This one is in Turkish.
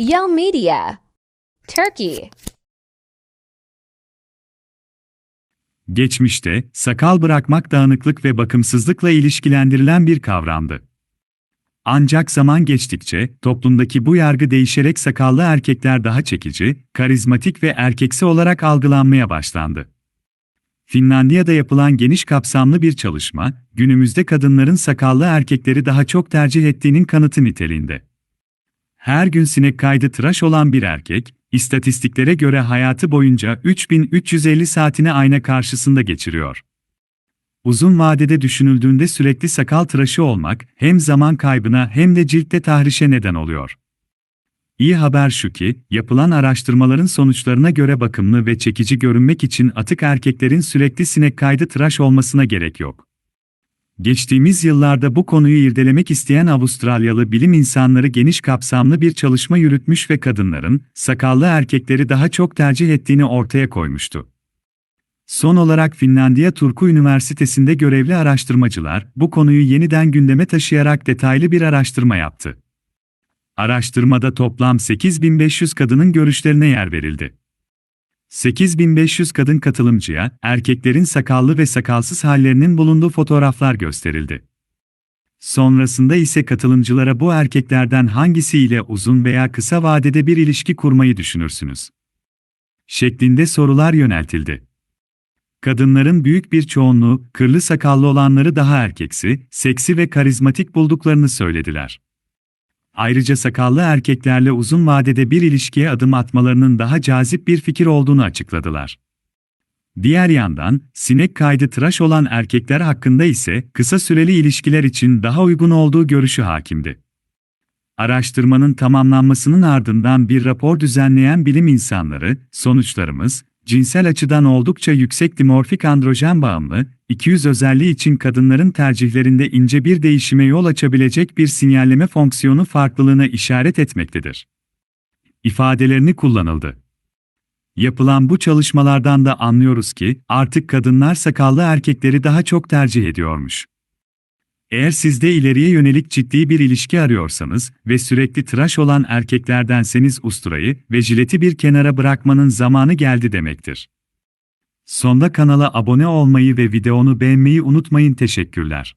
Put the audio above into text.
Yell Media. Turkey. Geçmişte, sakal bırakmak dağınıklık ve bakımsızlıkla ilişkilendirilen bir kavramdı. Ancak zaman geçtikçe, toplumdaki bu yargı değişerek sakallı erkekler daha çekici, karizmatik ve erkeksi olarak algılanmaya başlandı. Finlandiya'da yapılan geniş kapsamlı bir çalışma, günümüzde kadınların sakallı erkekleri daha çok tercih ettiğinin kanıtı niteliğinde. Her gün sinek kaydı tıraş olan bir erkek, istatistiklere göre hayatı boyunca 3350 saatini ayna karşısında geçiriyor. Uzun vadede düşünüldüğünde sürekli sakal tıraşı olmak hem zaman kaybına hem de ciltte tahrişe neden oluyor. İyi haber şu ki, yapılan araştırmaların sonuçlarına göre bakımlı ve çekici görünmek için atık erkeklerin sürekli sinek kaydı tıraş olmasına gerek yok. Geçtiğimiz yıllarda bu konuyu irdelemek isteyen Avustralyalı bilim insanları geniş kapsamlı bir çalışma yürütmüş ve kadınların sakallı erkekleri daha çok tercih ettiğini ortaya koymuştu. Son olarak Finlandiya Turku Üniversitesi'nde görevli araştırmacılar bu konuyu yeniden gündeme taşıyarak detaylı bir araştırma yaptı. Araştırmada toplam 8500 kadının görüşlerine yer verildi. 8500 kadın katılımcıya, erkeklerin sakallı ve sakalsız hallerinin bulunduğu fotoğraflar gösterildi. Sonrasında ise katılımcılara bu erkeklerden hangisiyle uzun veya kısa vadede bir ilişki kurmayı düşünürsünüz? şeklinde sorular yöneltildi. Kadınların büyük bir çoğunluğu, kırlı sakallı olanları daha erkeksi, seksi ve karizmatik bulduklarını söylediler. Ayrıca sakallı erkeklerle uzun vadede bir ilişkiye adım atmalarının daha cazip bir fikir olduğunu açıkladılar. Diğer yandan, sinek kaydı tıraş olan erkekler hakkında ise kısa süreli ilişkiler için daha uygun olduğu görüşü hakimdi. Araştırmanın tamamlanmasının ardından bir rapor düzenleyen bilim insanları, sonuçlarımız, cinsel açıdan oldukça yüksek dimorfik androjen bağımlı, 200 özelliği için kadınların tercihlerinde ince bir değişime yol açabilecek bir sinyalleme fonksiyonu farklılığına işaret etmektedir. İfadelerini kullanıldı. Yapılan bu çalışmalardan da anlıyoruz ki artık kadınlar sakallı erkekleri daha çok tercih ediyormuş. Eğer siz de ileriye yönelik ciddi bir ilişki arıyorsanız ve sürekli tıraş olan erkeklerdenseniz usturayı ve jileti bir kenara bırakmanın zamanı geldi demektir. Sonda kanala abone olmayı ve videonu beğenmeyi unutmayın teşekkürler.